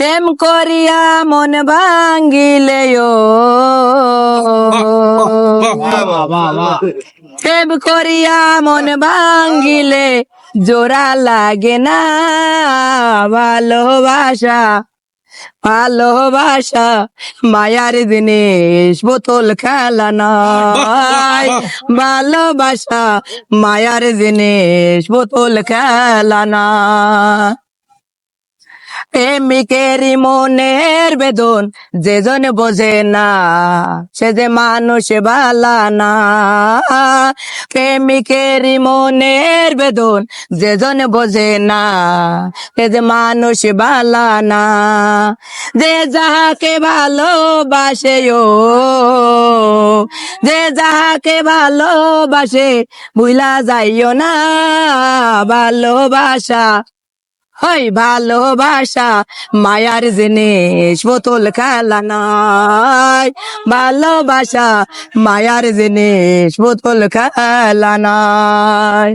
প্রেম করিয়া মন ভাঙ্গিলে প্রেম করিয়া মন ভাঙ্গিলে জোড়া লাগে না। ভালোবাসা ভালোবাসা, মায়ার জিনিস, বোতল, খেলা নয় ভালোবাসা, মায়ার জিনিস, বোতল, খেলা না প্রেমিকের মনের বেদন যেজন বোঝে না, সে যে মানুষ বালা না। প্রেমিকের মনের বেদন যেজন বোঝে না, সে যে মানুষ বালা না। যে যাহাকে ভালোবাসে ও, যে যাহাকে ভালোবাসে, ভুলা যাইও না, ভালোবাসা হই ভালোবাসা মায়ার জিনিস বোতল খেলা নাই। ভালোবাসা মায়ার জিনিস বোতল খেলা নাই।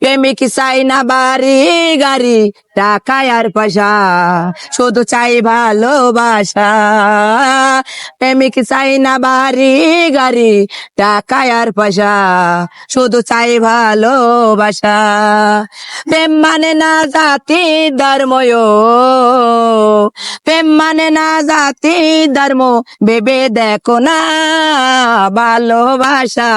প্রেমিক চাই না বাড়ি গাড়ি? টাকা আর পয়সা, শুধু চাই ভালোবাসা। প্রেমিক চাই না বাড়ি গাড়ি? টাকা আর পয়সা, শুধু চাই ভালোবাসা। প্রেম মানে না জাতি ধর্ম প্রেম মানে না জাতি ধর্ম, ভেবে দেখো না ভালোবাসা।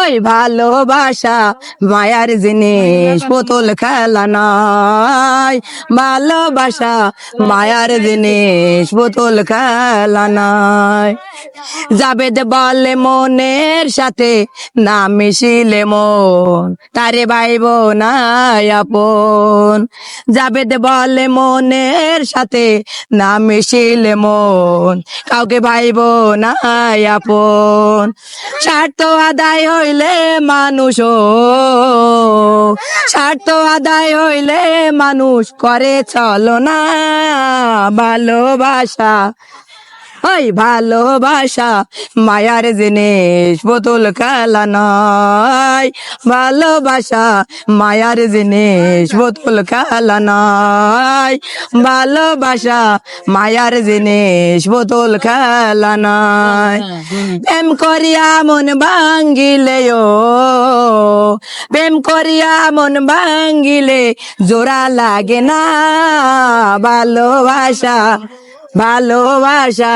ওই ভালোবাসা, মায়ার জিনিস, বোতল খেলা নাই। ভালোবাসা, মায়ার জিনিস, বোতল খেলা নাই। জাবেদ বলে মনের সাথে, না মিশিলে মন, তারে ভাইব নাই আপন। জাবেদ বলে মনের সাথে, না মিশিলে মন, কাউকে ভাইব নাই আপন। স্বার্থ আদায় হইলে মানুষ ও, স্বার্থ আদায় হইলে মানুষ করে চলো না ভালোবাসা। ওই ভালোবাসা, মায়ার জিনিস বোতল খেলা নয়। ভালোবাসা, মায়ার জিনিস বোতল খেলা নয়। ভালোবাসা, মায়ার জিনিস বোতল খেলা নয়। প্রেম করিয়া মন ভাঙ্গিলে ও প্রেম করিয়া মন ভাঙ্গিলে জোড়া লাগে না। ভালোবাসা ভালোবাসা,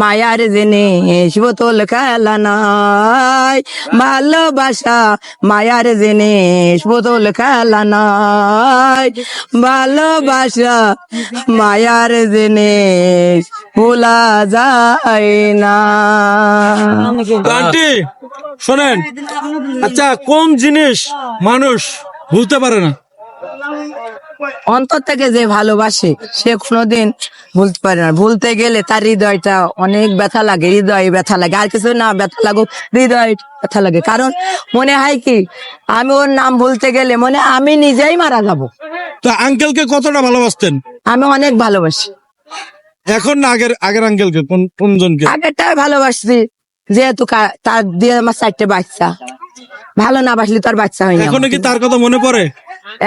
মায়ার জিনিস, বোতল খেলা নাই। ভালোবাসা, মায়ার জিনিস, বোতল খেলা নাই। ভালোবাসা, মায়ার জিনিস, ভোলা যায় না। আন্টি, শোনেন। আচ্ছা কোন জিনিস মানুষ ভুলতে পারে না। অন্তর থেকে যে ভালোবাসে সে কোনোদিন ভুলতে পারে না। ভুলতে গেলে তার হৃদয়টা অনেক ব্যথা লাগে হৃদয়ে ব্যথা লাগে। আর কিছু না ব্যথা লাগুক হৃদয় ব্যথা লাগে। কারণ মনে হয় কি আমি ওর নাম ভুলতে গেলে মনে আমি নিজেই মারা যাব। তো আঙ্কেলকে কতটা ভালোবাসতেন? আমি অনেক ভালোবাসি। এখন না আগের আগের আঙ্কেলকে কোন কোনজনকে আগেরটাই ভালোবাসছি যেহেতু তার দিয়ে আমার চারটে বাচ্চা। ভালো না বাসলে তার বাচ্চা আমার। এখনও কি তার কথা মনে পড়ে?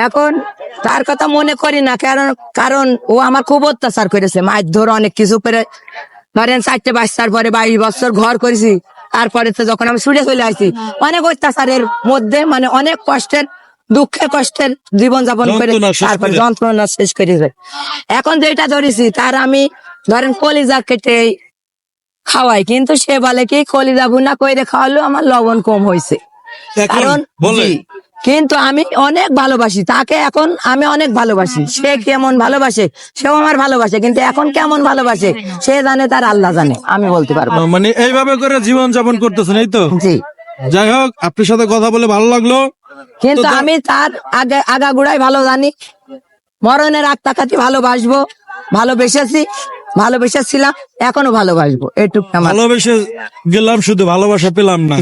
এখন তার কথা মনে করি না কারণ কারণ ও আমার খুব অত্যাচার করেছে। মাছ ধরে অনেক কিছু করে ধরেন চারটে বাচ্চার পরে বাইশ বছর ঘর করেছি তারপরে তো যখন আমি ছুটে চলে আসছি অনেক অত্যাচারের মধ্যে মানে অনেক কষ্টের দুঃখে কষ্টের জীবন যাপন করে তারপর যন্ত্রণা শেষ করে যায় এখন যেটা ধরেছি তার আমি ধরেন কলিজা কেটে খাওয়াই কিন্তু সে বলে কি কলিজা ভুনা করে খাওয়ালেও আমার লবণ কম হয়েছে কারণ কিন্তু আমি অনেক ভালোবাসি তাকে এখন আমি অনেক ভালোবাসি। সে কেমন ভালোবাসে সেও আমার ভালোবাসে কিন্তু এখন কেমন ভালোবাসে সে জানে তার আল্লাহ জানে আমি বলতে পারব মানে এইভাবে করে জীবন যাপন করতেছেন এই তো? জি। যাই হোক আপনার সাথে কথা বলে ভালো লাগল। কিন্তু আমি তার আগে আগাগুড়াই ভালো জানি মরণের আত্মাকাতি ভালোবাসবো ভালোবেসেছি। ভালোবেসেছিলাম এখনও ভালোবাসবো। এটুকু আমার। ভালোবেসে গেলাম শুধু ভালোবাসা পেলাম না।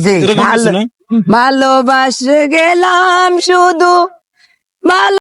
ভালোবাসে গেলাম শুধু ভালো